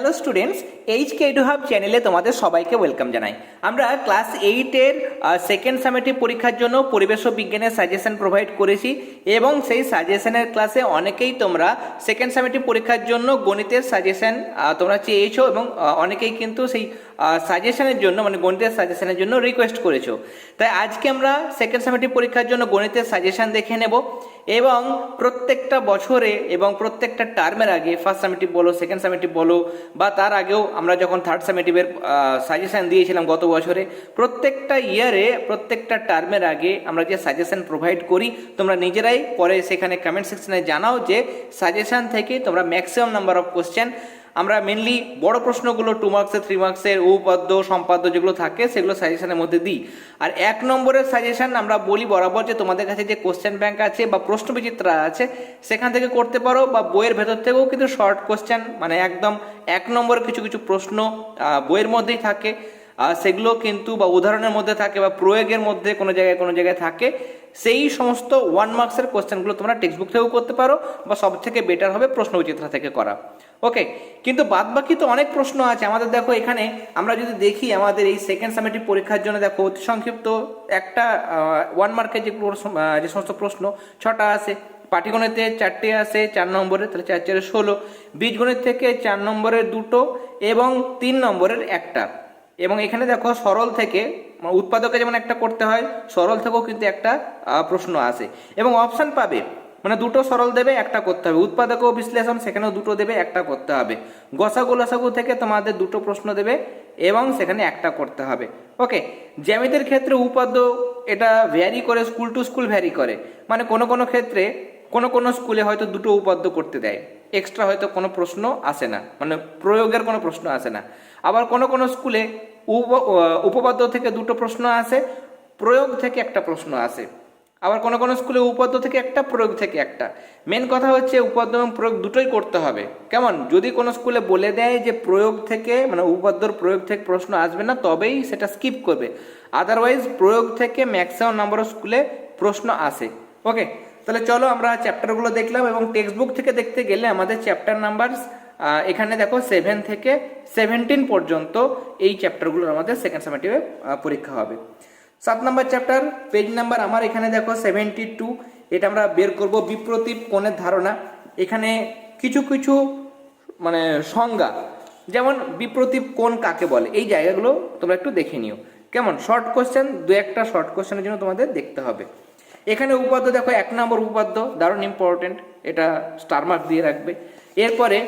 Hello students H K two hub চ্যানেলে তোমাদের সবাইকে ওয়েলকাম জানাই। আমরা ক্লাস এইটের সেকেন্ড সামেটিভ পরীক্ষার জন্য পরিবেশ ও বিজ্ঞানের সাজেশন প্রোভাইড করেছি এবং সেই সাজেশনের ক্লাসে অনেকেই তোমরা সেকেন্ড সামেটিভ পরীক্ষার জন্য গণিতের সাজেশন তোমরা চেয়েছো এবং অনেকেই কিন্তু সেই সাজেশনের জন্য মানে গণিতের সাজেশনের জন্য রিকোয়েস্ট করেছ। তাই আজকে আমরা সেকেন্ড সামেটিভ পরীক্ষার জন্য গণিতের সাজেশন দেখে নেব এবং প্রত্যেকটা বছরে এবং প্রত্যেকটা টার্মের আগে ফার্স্ট সামেটিভ বলো সেকেন্ড সামেটিভ বলো, বা তার আগেও আমরা যখন থার্ড সামেটিভের সাজেশন দিয়েছিলাম গত বছরে, প্রত্যেকটা ইয়ারে প্রত্যেকটা টার্মের আগে আমরা যে সাজেশন প্রোভাইড করি, তোমরা নিজেরাই পরে সেখানে কমেন্ট সেকশনে জানাও যে সাজেশন থেকে তোমরা ম্যাক্সিমাম নাম্বার অফ কোশ্চেন আমরা মেনলি বড় প্রশ্নগুলো টু মার্কসের থ্রি মার্কসের উপপাদ্য সম্পাদ্য যেগুলো থাকে, সেগুলো সাজেশনের মধ্যে দিই। আর এক নম্বরের সাজেশন আমরা বলি বরাবর যে তোমাদের কাছে যে কোশ্চেন ব্যাংক আছে বা প্রশ্ন বিচিত্রা আছে, সেখান থেকে করতে পারো বা বইয়ের ভেতর থেকেও কিন্তু শর্ট কোশ্চেন মানে একদম এক নম্বরের কিছু কিছু প্রশ্ন বইয়ের মধ্যেই থাকে। সেগুলো কিন্তু বা উদাহরণের মধ্যে থাকে বা প্রয়োগের মধ্যে কোনো জায়গায় কোনো জায়গায় থাকে। সেই সমস্ত ওয়ান মার্কসের কোশ্চেনগুলো তোমরা টেক্সট বুক থেকেও করতে পারো বা সব থেকে বেটার হবে প্রশ্ন বিচিত্রা থেকে করা। ওকে কিন্তু বাদ বাকি তো অনেক প্রশ্ন আছে। আমাদের দেখো এখানে আমরা যদি দেখি আমাদের এই সেকেন্ড সামেটিভ পরীক্ষার জন্য দেখো অতি সংক্ষিপ্ত একটা ওয়ান মার্কের যে যে সমস্ত প্রশ্ন, ছটা আছে। পাটিগণিতে চারটে আছে, চার নম্বরে তাহলে চার চারে ষোলো। বীজগণিত থেকে চার নম্বরের দুটো এবং তিন নম্বরের একটা। এবং এখানে দেখো সরল থেকে মানে উৎপাদকে যেমন একটা করতে হয়, সরল থেকেও কিন্তু একটা প্রশ্ন আসে। এবং অপশান পাবে। মানে দুটো সরল দেবে, একটা করতে হবে। উৎপাদক ও বিশ্লেষণ, সেখানেও দুটো দেবে, একটা করতে হবে। গসাগু লসাগু থেকে তোমাদের দুটো প্রশ্ন দেবে এবং সেখানে একটা করতে হবে। ওকে? জ্যামিতির ক্ষেত্রে উপাদ্য, এটা ভ্যারি করে স্কুল টু স্কুল ভ্যারি করে। মানে কোনো কোনো ক্ষেত্রে, কোনো কোনো স্কুলে হয়তো দুটো উপাদ্য করতে দেয়। এক্সট্রা হয়তো কোনো প্রশ্ন আসে না। মানে প্রয়োগের কোনো প্রশ্ন আসে না। আবার কোনো কোনো স্কুলে উপ উপপাদ্য থেকে দুটো প্রশ্ন আসে, প্রয়োগ থেকে একটা প্রশ্ন আসে। আবার কোনো কোনো স্কুলে উপাদ্য থেকে একটা, প্রয়োগ থেকে একটা। মেন কথা হচ্ছে উপাদ্য এবং প্রয়োগ দুটোই করতে হবে। কেমন? যদি কোনো স্কুলে বলে দেয় যে প্রয়োগ থেকে মানে উপাদ্যর প্রয়োগ থেকে প্রশ্ন আসবে না, তবেই সেটা স্কিপ করবে। আদারওয়াইজ প্রয়োগ থেকে ম্যাক্সিমাম নাম্বার অফ স্কুলে প্রশ্ন আসে। ওকে তাহলে চলো আমরা চ্যাপ্টারগুলো দেখলাম এবং টেক্সট বুক থেকে দেখতে গেলে আমাদের চ্যাপ্টার নাম্বার এখানে দেখো সেভেন থেকে সেভেন্টিন পর্যন্ত এই চ্যাপ্টারগুলোর আমাদের সেকেন্ড সেমেটিভে পরীক্ষা হবে। সাত নাম্বার চ্যাপ্টার পেজ নাম্বার আমার এখানে দেখো সেভেন্টি টু এটা আমরা বের করব বিপ্রতীপ কোণের ধারণা। এখানে কিছু কিছু মানে সংজ্ঞা। যেমন বিপ্রতীপ কোণ কাকে বলে? এই জায়গাগুলো তোমরা একটু দেখে নিও। কেমন? শর্ট কোশ্চেন দু একটা শর্ট কোশ্চেনের জন্য তোমাদের দেখতে হবে। এখানে উপাদ্য দেখো, এক নম্বর উপাদ্য দারুণ ইম্পর্টেন্ট এটা স্টার মার্ক দিয়ে রাখবে। এরপরে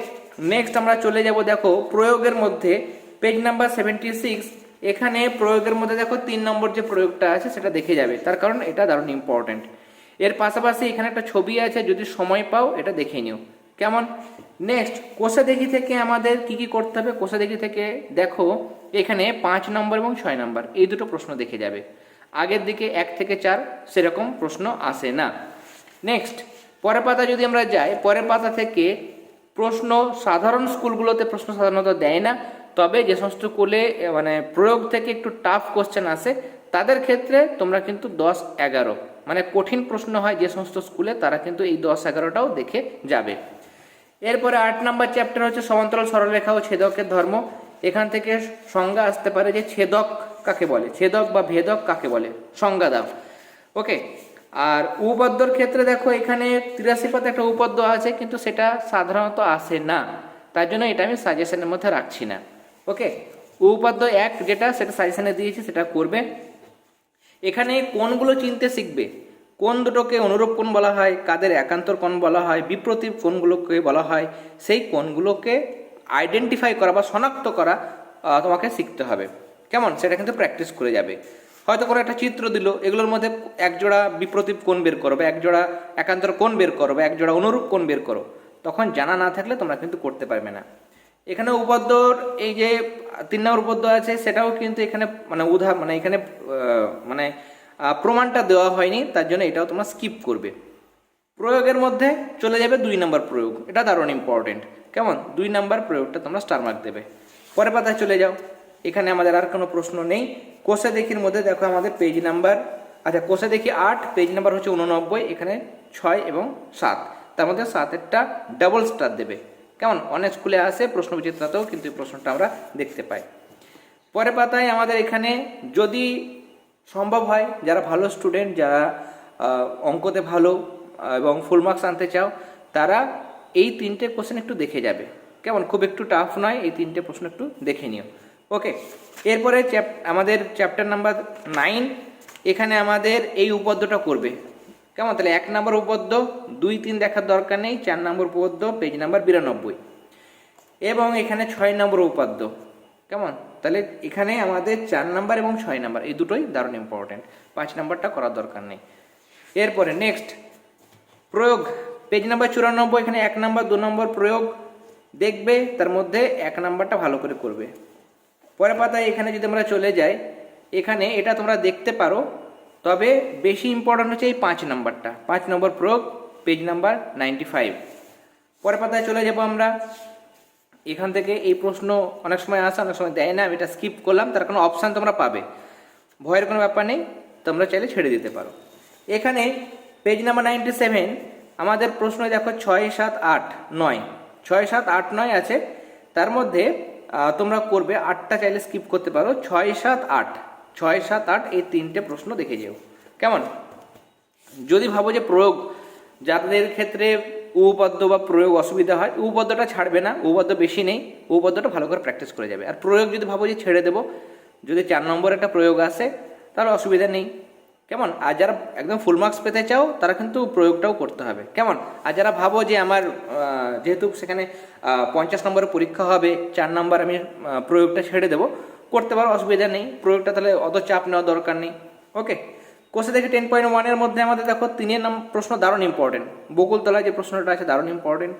নেক্সট আমরা চলে যাব দেখো প্রয়োগের মধ্যে পেজ নাম্বার সেভেন্টি সিক্স এখানে প্রয়োগের মধ্যে দেখো তিন নম্বর যে প্রয়োগটা আছে, সেটা দেখে যাবে। তার কারণ এটা দারুণ ইম্পর্টেন্ট এর পাশাপাশি এখানে একটা ছবি আছে, যদি সময় পাও, এটা দেখে নিও। কেমন? নেক্সট কোষা দেখি থেকে আমাদের কি কি করতে হবে? কোষা দেখি থেকে দেখো, এখানে পাঁচ নম্বর এবং ছয় নম্বর, এই দুটো প্রশ্ন দেখে যাবে। আগের দিকে এক থেকে চার, সেরকম প্রশ্ন আসে না। নেক্সট পরের পাতা যদি আমরা যাই, পরের পাতা থেকে প্রশ্ন সাধারণ স্কুলগুলোতে প্রশ্ন সাধারণত দেয় না। তবে যে সমস্ত স্কুলে এ, মানে প্রয়োগ থেকে একটু টাফ কোশ্চেন আসে তাদের ক্ষেত্রে তোমরা কিন্তু দশ এগারো। মানে কঠিন প্রশ্ন হয় যে সমস্ত স্কুলে তারা কিন্তু এই দশ এগারোটাও দেখে যাবে। এরপরে আট নাম্বার চ্যাপ্টার হচ্ছে সমান্তরাল সরলরেখা ও ছেদকের ধর্ম। এখান থেকে সংজ্ঞা আসতে পারে যে ছেদক কাকে বলে? ছেদক বা ভেদক কাকে বলে? সংজ্ঞা দাও। ওকে আর উপপাদ্যর ক্ষেত্রে দেখো এখানে তিরাশি পাতে একটা উপপাদ্য আছে কিন্তু সেটা সাধারণত আসে না। তার জন্য এটা আমি সাজেশনের মধ্যে রাখছি না। ওকে উপপাদ্য এক যেটা সেটা সাজেশনে দিয়েছি, সেটা করবে। এখানে কোনগুলো চিনতে শিখবে। কোন দুটোকে অনুরূপ কোণ বলা হয়, কাদের একান্তর কোণ বলা হয় বিপ্রতীপ কোণগুলোকে বলা হয়। সেই কোণগুলোকে আইডেন্টিফাই করা বা শনাক্ত করা তোমাকে শিখতে হবে। কেমন? সেটা কিন্তু প্র্যাকটিস করে যাবে। হয়তো কোনো একটা চিত্র দিল, এগুলোর মধ্যে একজোড়া বিপ্রতীপ কোণ বের করো বা একজোড়া একান্তর কোণ বের করো বা একজোড়া অনুরূপ কোণ বের করো। তখন জানা না থাকলে তোমরা কিন্তু করতে পারবে না। এখানে উপদ্যর এই যে তিন নম্বর উপদ্য আছে, সেটাও কিন্তু এখানে মানে উদাহ মানে এখানে মানে প্রমাণটা দেওয়া হয়নি, তার জন্য এটাও তোমরা স্কিপ করবে। প্রয়োগের মধ্যে চলে যাবে দুই নম্বর প্রয়োগ, এটা দারুণ ইম্পর্টেন্ট কেমন? দুই নম্বর প্রয়োগটা তোমরা স্টার মার্ক দেবে। পরের পাতায় চলে যাও। এখানে আমাদের আর কোনো প্রশ্ন নেই। কোষে দেখির মধ্যে দেখো আমাদের পেজ নাম্বার আচ্ছা কোষে দেখি আট পেজ নাম্বার হচ্ছে উননব্বই এখানে ছয় এবং সাত। তার মধ্যে সাতেরটা ডাবল স্টার দেবে। কেমন? অনেক স্কুলে আসে প্রশ্নবিচিত্রাতেও কিন্তু এই প্রশ্নটা আমরা দেখতে পাই। পরের পাতায় আমাদের এখানে যদি সম্ভব হয়, যারা ভালো স্টুডেন্ট যারা অঙ্কতে ভালো এবং ফুল মার্কস আনতে চাও, তারা এই তিনটে কোশ্চেন একটু দেখে যাবে। কেমন? খুব একটু টাফ নয়, এই তিনটে প্রশ্ন একটু দেখে নিও। ওকে এরপরে চ্যাপ আমাদের চ্যাপ্টার নাম্বার নাইন এখানে আমাদের এই উপপাদ্যটা করবে। কেমন? তাহলে এক নম্বর উপপাদ্য, দুই, তিন দেখার দরকার নেই, চার নম্বর উপপাদ্য, পেজ নাম্বার বিরানব্বই। এবং এখানে ছয় নম্বর উপাদ্য কেমন? তাহলে এখানে আমাদের চার নাম্বার এবং ছয় নাম্বার, এই দুটোই দারুণ ইম্পর্টেন্ট পাঁচ নাম্বারটা করার দরকার নেই। এরপরে নেক্সট প্রয়োগ, পেজ নাম্বার চুরানব্বই, এখানে এক নাম্বার, দু নম্বর প্রয়োগ, দেখবে তার মধ্যে এক নাম্বারটা ভালো করে করবে। পরের পাতায় এখানে যদি আমরা চলে যাই, এখানে এটা তোমরা দেখতে পারো তবে বেশি ইম্পর্টেন্ট হচ্ছে এই পাঁচ নাম্বারটা। পাঁচ নম্বর প্রয়োগ পেজ নাম্বার নাইনটি ফাইভ পরের পাতায় চলে যাব আমরা। এখান থেকে এই প্রশ্ন অনেক সময় আসে, অনেক সময় দেয় না, আমি এটা স্কিপ করলাম, তার কোনো অপশান তোমরা পাবে। ভয়ের কোনো ব্যাপার নেই, তোমরা চাইলে ছেড়ে দিতে পারো। এখানে পেজ নাম্বার নাইনটি সেভেন আমাদের প্রশ্ন দেখো ছয় সাত আট নয়। ছয় সাত আট নয় আছে, তার মধ্যে তোমরা করবে, আটটা চাইলে স্কিপ করতে পারো। ছয় সাত আট। ছয়, সাত, আট, এই তিনটে প্রশ্ন দেখে যেও। কেমন? যদি ভাবো যে প্রয়োগ, যাদের ক্ষেত্রে উপপাদ্য বা প্রয়োগ অসুবিধা হয় উপপাদ্যটা ছাড়বে না উপপাদ্য বেশি নেই উপপাদ্যটা ভালো করে প্র্যাকটিস করে যাবে। আর প্রয়োগ যদি ভাবো যে ছেড়ে দেবো, যদি চার নম্বর একটা প্রয়োগ আসে, তাহলে অসুবিধা নেই। কেমন? আর যারা একদম ফুল মার্কস পেতে চাও, তারা কিন্তু প্রয়োগটাও করতে হবে। কেমন? আর যারা ভাবো যে আমার যেহেতু সেখানে পঞ্চাশ নম্বরের পরীক্ষা হবে, চার নম্বর আমি প্রয়োগটা ছেড়ে দেবো করতে পারো, অসুবিধা নেই। প্রয়োগটা তাহলে অত চাপ নেওয়ার দরকার নেই। ওকে কোর্সে দেখি টেন পয়েন্ট ওয়ানের মধ্যে আমাদের দেখো তিনের নাম প্রশ্ন দারুণ ইম্পর্টেন্ট বকুলতলায় যে প্রশ্নটা আছে দারুণ ইম্পর্টেন্ট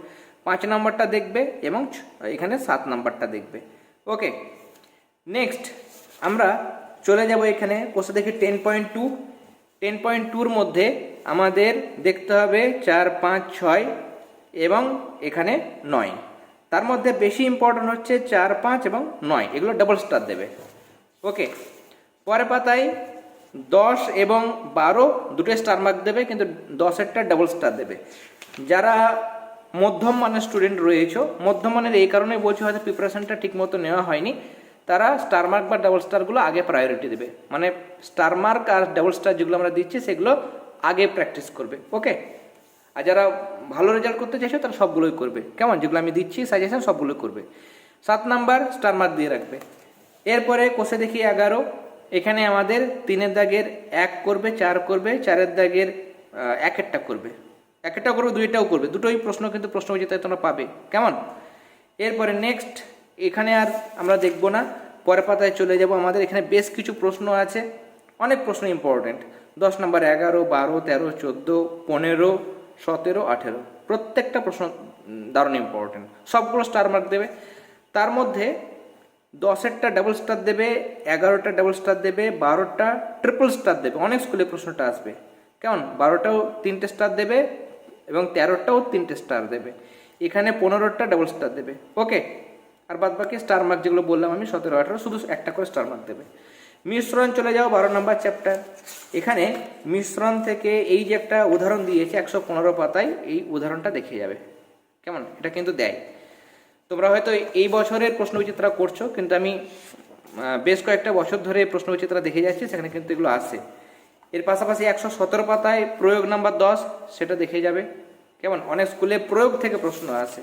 পাঁচ নম্বরটা দেখবে এবং এখানে সাত নম্বরটা দেখবে। ওকে নেক্সট আমরা চলে যাব এখানে কোর্সে দেখি ten point two ten point টুর মধ্যে আমাদের দেখতে হবে চার, পাঁচ, ছয় এবং এখানে নয়। তার মধ্যে বেশি ইম্পর্টেন্ট হচ্ছে চার, পাঁচ এবং নয়। এগুলো ডাবল স্টার দেবে। ওকে পরের পাতায় দশ এবং বারো দুটো স্টার মার্ক দেবে, কিন্তু দশেরটা ডাবল স্টার দেবে। যারা মধ্যম মানের স্টুডেন্ট রয়েছে, মধ্যম মানের এই কারণে বলছি, হয়তো প্রিপারেশনটা ঠিক মতো নেওয়া হয়নি, তারা স্টার মার্ক বা ডাবল স্টারগুলো আগে প্রায়োরিটি দেবে। মানে স্টার মার্ক আর ডাবল স্টার যেগুলো আমরা দিচ্ছি, সেগুলো আগে প্র্যাকটিস করবে। ওকে আর যারা ভালো রেজাল্ট করতে চাইছো তারা সবগুলোই করবে। কেমন? যেগুলো আমি দিচ্ছি সাজেশন সবগুলোই করবে। সাত নাম্বার স্টার মার্ক দিয়ে রাখবে। এরপরে কোষে দেখি এগারো। এখানে আমাদের তিনের দাগের এক করবে, চার করবে, চারের দাগের এক একটা করবে। এক একটা করবে, দুইটাও করবে। দুটোই প্রশ্ন, কিন্তু প্রশ্ন বিজেতায় তোমরা পাবে। কেমন? এরপরে নেক্সট এখানে আর আমরা দেখব না। পরের পাতায় চলে যাব। আমাদের এখানে বেশ কিছু প্রশ্ন আছে। অনেক প্রশ্ন ইম্পর্টেন্ট দশ নম্বর, এগারো, বারো, তেরো, চোদ্দ, পনেরো সতেরো, আঠেরো। প্রত্যেকটা প্রশ্ন দারুণ ইম্পর্টেন্ট সবগুলো স্টার মার্ক দেবে। তার মধ্যে দশেরটা ডাবল স্টার দেবে, এগারোটা ডাবল স্টার দেবে, বারোটা ট্রিপল স্টার দেবে। অনেক স্কুলে প্রশ্নটা আসবে। কেমন? বারোটাও তিনটে স্টার দেবে এবং তেরোটাও তিনটে স্টার দেবে। এখানে পনেরোটা ডাবল স্টার দেবে। ওকে আর বাদ বাকি স্টার মার্ক যেগুলো বললাম আমি, সতেরো, আঠারো, শুধু একটা করে স্টার মার্ক দেবে। মিশ্রণ চলে যাও, বারো নম্বর চ্যাপ্টার এখানে মিশ্রণ থেকে এই যে একটা উদাহরণ দিয়েছে, একশো পনেরো পাতায় এই উদাহরণটা দেখে যাবে। কেমন? এটা কিন্তু দেয়। তোমরা হয়তো এই বছরের প্রশ্ন বিচিত্রা করছ, কিন্তু আমি বেশ কয়েকটা বছর ধরে প্রশ্ন বিচিত্রা দেখে যাচ্ছি, সেখানে কিন্তু এগুলো আসে এর পাশাপাশি একশো সতেরো পাতায় প্রয়োগ নাম্বার দশ, সেটা দেখে যাবে। কেমন? অনেক স্কুলে প্রয়োগ থেকে প্রশ্ন আসে।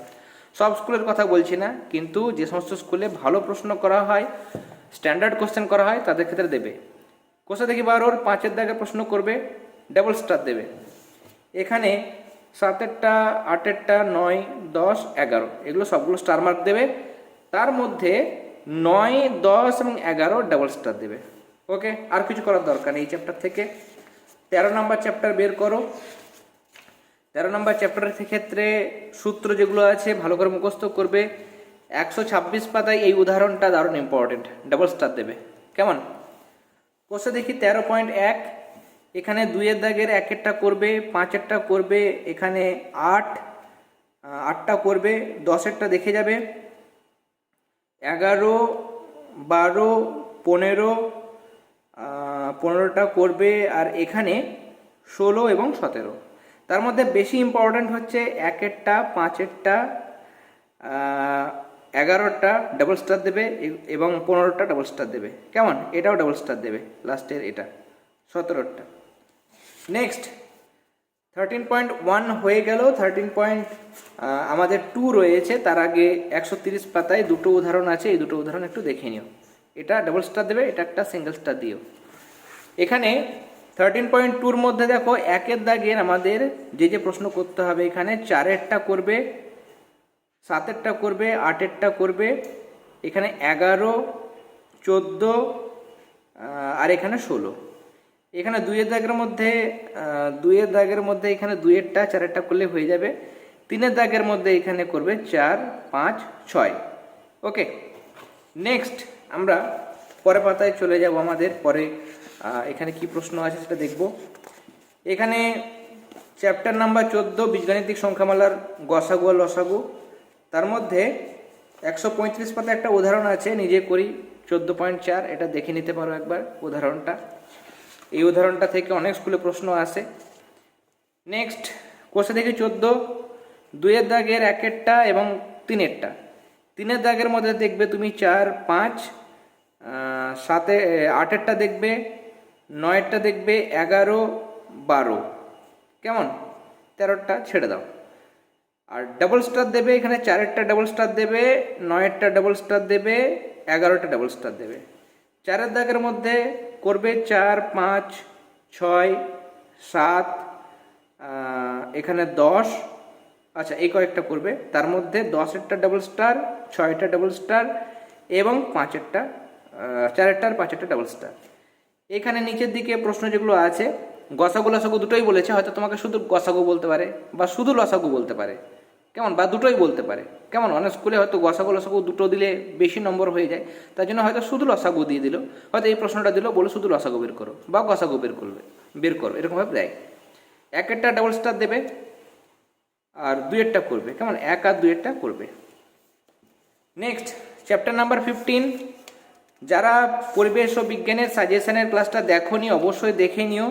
সব স্কুলের কথা বলছি না, কিন্তু যে সমস্ত স্কুলে ভালো প্রশ্ন করা হয় স্ট্যান্ডার্ড কোশ্চেন করা হয়, তাদের ক্ষেত্রে দেবে। কোষে দেখি বার ওর পাঁচের দাগে প্রশ্ন করবে ডাবল স্টার দেবে। এখানে সাতেরটা, আটেরটা, নয়, দশ, এগারো, এগুলো সবগুলো স্টার মার্ক দেবে। তার মধ্যে নয়, দশ এবং এগারো ডাবল স্টার দেবে। ওকে আর কিছু করার দরকার নেই এই চ্যাপ্টার থেকে। তেরো নম্বর চ্যাপ্টার বের করো। তেরো নম্বর চ্যাপ্টারের ক্ষেত্রে সূত্র যেগুলো আছে, ভালো করে মুখস্থ করবে। একশো ছাব্বিশ পাতায় এই উদাহরণটা দারুণ ইম্পর্টেন্ট ডাবল স্টার দেবে। কেমন? কোষে দেখি তেরো পয়েন্ট এক, এখানে দুইয়ের দাগের একেরটা করবে, পাঁচেরটা করবে, এখানে আট আটটা করবে, দশেরটা দেখে যাবে। এগারো, বারো, পনেরো পনেরোটা করবে, আর এখানে ষোলো এবং সতেরো। তার মধ্যে বেশি ইম্পর্ট্যান্ট হচ্ছে একেরটা, পাঁচেরটা এগারোটা ডাবল স্টার দেবে এবং পনেরোটা ডাবল স্টার দেবে। কেমন? এটাও ডাবল স্টার দেবে লাস্টের এটা সতেরোটা নেক্সট থার্টিন পয়েন্ট ওয়ান হয়ে গেল থার্টিন পয়েন্ট আমাদের টু রয়েছে, তার আগে একশো তিরিশ পাতায় দুটো উদাহরণ আছে, এই দুটো উদাহরণ একটু দেখে নিও। এটা ডাবল স্টার দেবে, এটা একটা সিঙ্গেল স্টার দিও। এখানে থার্টিন পয়েন্ট টুর মধ্যে দেখো, একের দাগের আমাদের যে যে প্রশ্ন করতে হবে এখানে, চারেরটা করবে, সাতেরটা করবে, আটেরটা করবে, এখানে এগারো, চোদ্দ আর এখানে ষোলো। এখানে দুইয়ের দাগের মধ্যে দুইয়ের দাগের মধ্যে এখানে দুইয়েরটা, চারেরটা করলে হয়ে যাবে। তিনের দাগের মধ্যে এখানে করবে চার, পাঁচ, ছয়। ওকে, নেক্সট আমরা পরের পাতায় চলে যাব আমাদের পরে এখানে কি প্রশ্ন আছে সেটা দেখব। এখানে চ্যাপ্টার নাম্বার চোদ্দ, বীজগাণিতিক সংখ্যামালার গসাগু আর লসাগু। তার মধ্যে একশো পঁয়ত্রিশ পাতা একটা উদাহরণ আছে, নিজে করি, চোদ্দ পয়েন্ট চার, এটা দেখে নিতে পারো একবার উদাহরণটা। এই উদাহরণটা থেকে অনেক স্কুলে প্রশ্ন আসে। নেক্সট কোষে দেখি চোদ্দ, দুইয়ের দাগের একেরটা এবং তিনেরটা। তিনের দাগের মধ্যে দেখবে তুমি চার, পাঁচ সাতে আটেরটা দেখবে নয়েরটা দেখবে এগারো, বারো। কেমন? তেরোটা ছেড়ে দাও। আর ডাবল স্টার দেবে এখানে চারেরটা ডাবল স্টার দেবে, নয়েরটা ডাবল স্টার দেবে, এগারোটা ডাবল স্টার দেবে। চারের দাগের মধ্যে করবে চার, পাঁচ, ছয়, সাত এখানে দশ। আচ্ছা এই কয়েকটা করবে। তার মধ্যে দশেরটা ডাবল স্টার ছয়টা ডাবল স্টার এবং পাঁচেরটা চারেরটা আর পাঁচেরটা ডাবল স্টার এখানে নিচের দিকে প্রশ্ন যেগুলো আছে, গসাগু লসাগু দুটোই বলেছে, হয়তো তোমাকে শুধু গসাগু বলতে পারে বা শুধু লসাগু বলতে পারে। কেমন? বা দুটোই বলতে পারে। কেমন? অনেক স্কুলে হয়তো গসাগু লসাগু দুটো দিলে বেশি নম্বর হয়ে যায়, তার জন্য হয়তো শুধু লসাগু দিয়ে দিল। হয়তো এই প্রশ্নটা দিল, বলে শুধু লসাগু বের করো বা গসাগু বের করবে, বের করো এরকমভাবে দেয়। এক একটা ডাবল স্টার দেবে আর দুইয়েরটা করবে। কেমন? এক আর দুইয়েরটা করবে। নেক্সট চ্যাপ্টার নাম্বার ফিফটিন যারা পরিবেশ ও বিজ্ঞানের সাজেশনের ক্লাসটা দেখো নি অবশ্যই দেখে নিও।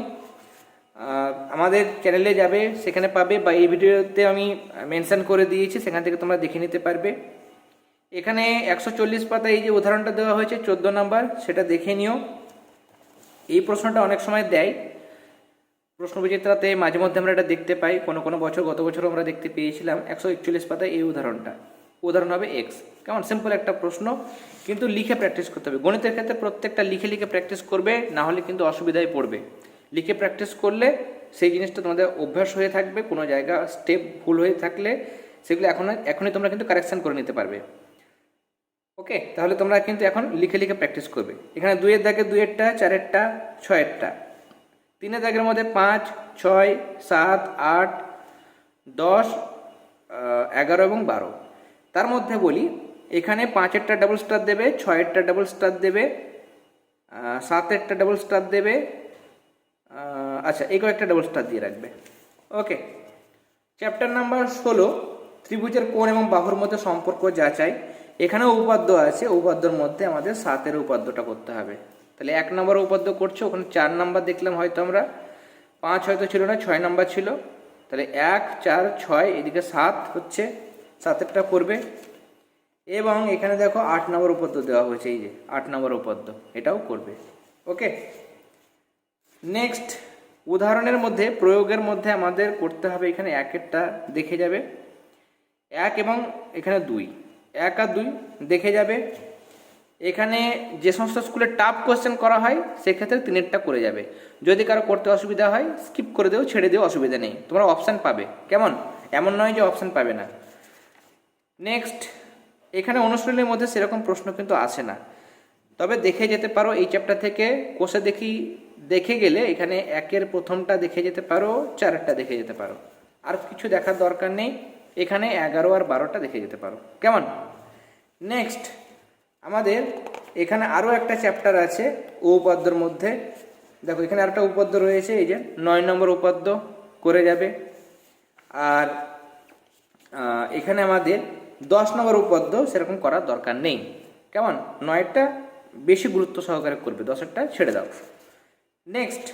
আমাদের চ্যানেলে যাবে, সেখানে পাবে বা এই ভিডিওতে আমি মেনশন করে দিয়েছি, সেখান থেকে তোমরা দেখে নিতে পারবে। এখানে একশো চল্লিশ পাতা এই যে উদাহরণটা দেওয়া হয়েছে, চোদ্দ নাম্বার, সেটা দেখে নিও। এই প্রশ্নটা অনেক সময় দেয়। প্রশ্ন বিচিত্রাতে মাঝে মধ্যে আমরা এটা দেখতে পাই, কোনো কোনো বছর, গত বছর আমরা দেখতে পেয়েছিলাম। একশো একচল্লিশ পাতায় এই উদাহরণটা। উদাহরণ হবে এক্স কেমন? সিম্পল একটা প্রশ্ন। কিন্তু লিখে প্র্যাকটিস করতে হবে। গণিতের ক্ষেত্রে প্রত্যেকটা লিখে লিখে প্র্যাকটিস করবে, না হলে কিন্তু অসুবিধায় পড়বে। লিখে প্র্যাকটিস করলে সেই জিনিসটা তোমাদের অভ্যাস হয়ে থাকবে, কোনো জায়গা স্টেপ ভুল হয়ে থাকলে সেগুলো এখন এখনই তোমরা কিন্তু কারেকশন করে নিতে পারবে। ওকে? তাহলে তোমরা কিন্তু এখন লিখে লিখে প্র্যাকটিস করবে। এখানে দুইয়ের দাগে দুইয়েরটা, চারেরটা, ছয়েরটা। তিনের দাগের মধ্যে পাঁচ, ছয়, সাত, আট, দশ এগারো এবং বারো। তার মধ্যে বলি, এখানে পাঁচেরটা ডাবল স্টার দেবে, ছয়েরটা ডাবল স্টার দেবে সাতেরটা ডাবল স্টার দেবে আচ্ছা এই কয়েকটা ডাবল স্টার দিয়ে রাখবে। ওকে চ্যাপ্টার নাম্বার ষোলো, ত্রিভুজের কোণ এবং বাহুর মধ্যে সম্পর্ক যাচাই। এখানেও উপাদ্য আছে উপাদ্যর মধ্যে আমাদের সাতের উপাদ্যটা করতে হবে। তাহলে এক নম্বর উপাদ্য করছ, ওখানে চার নাম্বার দেখলাম হয়তো আমরা। পাঁচ হয়তো ছিল না, ছয় নাম্বার ছিল। তাহলে এক, চার, ছয়, এদিকে সাত হচ্ছে। সাতেরটা করবে এবং এখানে দেখো আট নম্বর উপাদ্য দেওয়া হয়েছে, এই যে আট নম্বর উপাদ্য, এটাও করবে। ওকে? নেক্সট উদাহরণের মধ্যে, প্রয়োগের মধ্যে আমাদের করতে হবে এখানে একেরটা দেখে যাবে। এক এবং এখানে দুই। এক আর দুই, দেখে যাবে। এখানে যে সমস্ত স্কুলে টাফ কোশ্চেন করা হয়, সেক্ষেত্রে তিনেরটা করে যাবে। যদি কারও করতে অসুবিধা হয় স্কিপ করে দেও, ছেড়ে দেও, অসুবিধা নেই। তোমরা অপশান পাবে। কেমন? এমন নয় যে অপশান পাবে না। নেক্সট এখানে অনুশীলনের মধ্যে সেরকম প্রশ্ন কিন্তু আসে না। তবে দেখে যেতে পারো এই চ্যাপ্টার থেকে। কোষে দেখি, দেখে গেলে এখানে একের প্রথমটা দেখে যেতে পারো চারটা দেখে যেতে পারো। আর কিছু দেখার দরকার নেই। এখানে এগারো আর বারোটা দেখে যেতে পারো। কেমন? নেক্সট আমাদের এখানে আরও একটা চ্যাপ্টার আছে উপপাদ্যর মধ্যে। দেখো, এখানে আরেকটা উপপাদ্য রয়েছে, এই যে নয় নম্বর উপাদ্য করে যাবে। আর এখানে আমাদের দশ নম্বর উপপাদ্য সেরকম করার দরকার নেই। কেমন? নয়টা বেশি গুরুত্ব সহকারে করবে, দশেরটা ছেড়ে দাও। নেক্সট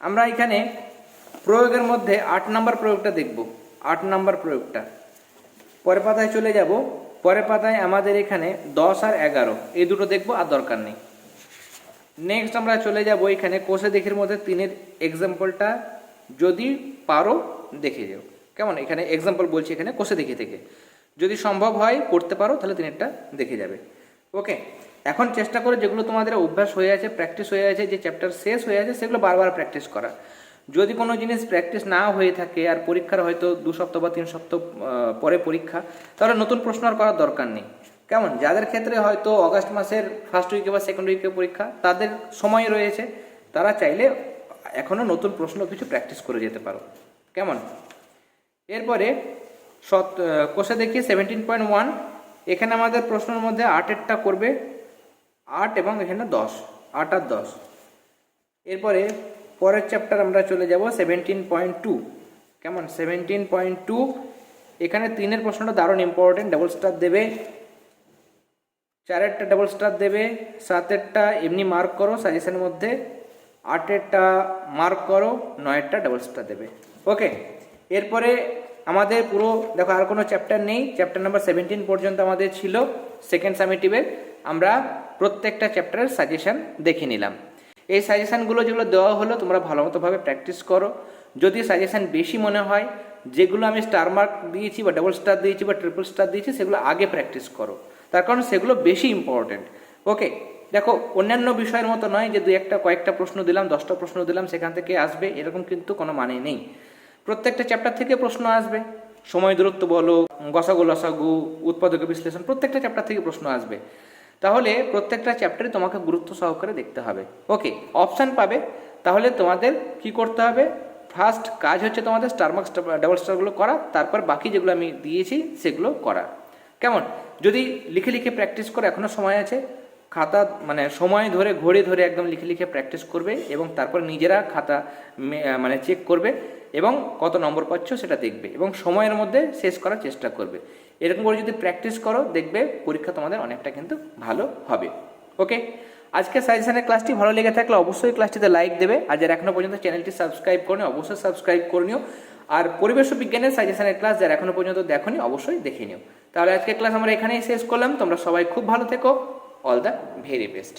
আমরা এখানে প্রয়োগের মধ্যে আট নম্বর প্রয়োগটা দেখব। আট নম্বর প্রয়োগটা। পরের পাতায় চলে যাব। পরের পাতায় আমাদের এখানে দশ আর এগারো, এই দুটো দেখব আর দরকার নেই। নেক্সট আমরা চলে যাব এখানে কোষে দেখের মধ্যে তিনের এক্সাম্পলটা যদি পারো, দেখে যাও। কেমন? এখানে এক্সাম্পল বলছি এখানে কোষে দেখে থেকে। যদি সম্ভব হয়, করতে পারো, তাহলে তিনেরটা দেখে যাবে। ওকে এখন চেষ্টা করে যেগুলো তোমাদের অভ্যাস হয়ে আছে প্র্যাকটিস হয়ে আছে, যে চ্যাপ্টার শেষ হয়ে আছে, সেগুলো বারবার প্র্যাকটিস করা। যদি কোনো জিনিস প্র্যাকটিস না হয়ে থাকে, আর পরীক্ষার হয়তো দু সপ্তাহ বা তিন সপ্তাহ পরে পরীক্ষা, তাহলে নতুন প্রশ্ন আর করার দরকার নেই। কেমন? যাদের ক্ষেত্রে হয়তো অগাস্ট মাসের ফার্স্ট উইকে বা সেকেন্ড উইকে পরীক্ষা, তাদের সময় রয়েছে, তারা চাইলে এখনও নতুন প্রশ্ন কিছু প্র্যাকটিস করে যেতে পারো। কেমন? এরপরে সত কোষে দেখি সেভেন্টিন পয়েন্ট ওয়ান এখানে আমাদের প্রশ্নের মধ্যে আটেরটা করবে। আট এবং এখানে দশ, আট আর দশ। এরপরে পরের চ্যাপ্টার আমরা চলে যাব সেভেন্টিন পয়েন্ট টু কেমন? সেভেন্টিন পয়েন্ট টু এখানে তিনের প্রশ্নটা দারুণ ইম্পর্টেন্ট ডাবল স্টার দেবে। চারেরটা ডাবল স্টার দেবে সাতেরটা এমনি মার্ক করো সাজেশনের মধ্যে, আটেরটা মার্ক করো, নয়েরটা ডাবল স্টার দেবে। ওকে এরপরে আমাদের পুরো, দেখো আর কোনো চ্যাপ্টার নেই। চ্যাপ্টার নাম্বার সেভেন্টিন পর্যন্ত আমাদের ছিল সেকেন্ড সামিটিভের আমরা প্রত্যেকটা চ্যাপ্টারের সাজেশন দেখে নিলাম। এই সাজেশনগুলো যেগুলো দেওয়া হলো, তোমরা ভালো মতোভাবে প্র্যাকটিস করো। যদি সাজেশন বেশি মনে হয়, যেগুলো আমি স্টার মার্ক দিয়েছি বা ডাবল স্টার দিয়েছি বা ট্রিপল স্টার দিয়েছি, সেগুলো আগে প্র্যাকটিস করো। তার কারণ সেগুলো বেশি ইম্পর্টেন্ট ওকে দেখো, অন্যান্য বিষয়ের মতো নয় যে দু একটা কয়েকটা প্রশ্ন দিলাম, দশটা প্রশ্ন দিলাম, সেখান থেকে আসবে, এরকম কিন্তু কোনো মানে নেই। প্রত্যেকটা চ্যাপ্টার থেকে প্রশ্ন আসবে। সময় দূরত্ব বলো, গসাগু লসাগু, উৎপাদক বিশ্লেষণ, প্রত্যেকটা চ্যাপ্টার থেকে প্রশ্ন আসবে। তাহলে প্রত্যেকটা চ্যাপ্টারে তোমাকে গুরুত্ব সহকারে দেখতে হবে। ওকে অপশান পাবে। তাহলে তোমাদের কি করতে হবে? ফার্স্ট কাজ হচ্ছে তোমাদের স্টার মার্কস ডাবল স্টারগুলো করা, তারপর বাকি যেগুলো আমি দিয়েছি, সেগুলো করা। কেমন? যদি লিখে লিখে প্র্যাকটিস করো এখনও সময় আছে। খাতা মানে সময় ধরে, ঘড়ি ধরে একদম লিখে লিখে প্র্যাকটিস করবে এবং তারপর নিজেরা খাতা মানে চেক করবে। এবং কত নম্বর পাচ্ছ সেটা দেখবে এবং সময়ের মধ্যে শেষ করার চেষ্টা করবে। এরকম করে যদি প্র্যাকটিস করো, দেখবে পরীক্ষা তোমাদের অনেকটা কিন্তু ভালো হবে। ওকে আজকে সাজেশনের ক্লাসটি ভালো লেগে থাকলে অবশ্যই ক্লাসটিতে লাইক দেবে। আর যারা এখনও পর্যন্ত চ্যানেলটি সাবস্ক্রাইব করনি, অবশ্যই সাবস্ক্রাইব করে নিও। আর পরিবেশ বিজ্ঞানের সাজেশনের ক্লাস যারা এখনও পর্যন্ত দেখোনি, অবশ্যই দেখে নিও। তাহলে আজকে ক্লাস আমরা এখানেই শেষ করলাম। তোমরা সবাই খুব ভালো থেকো। All the very best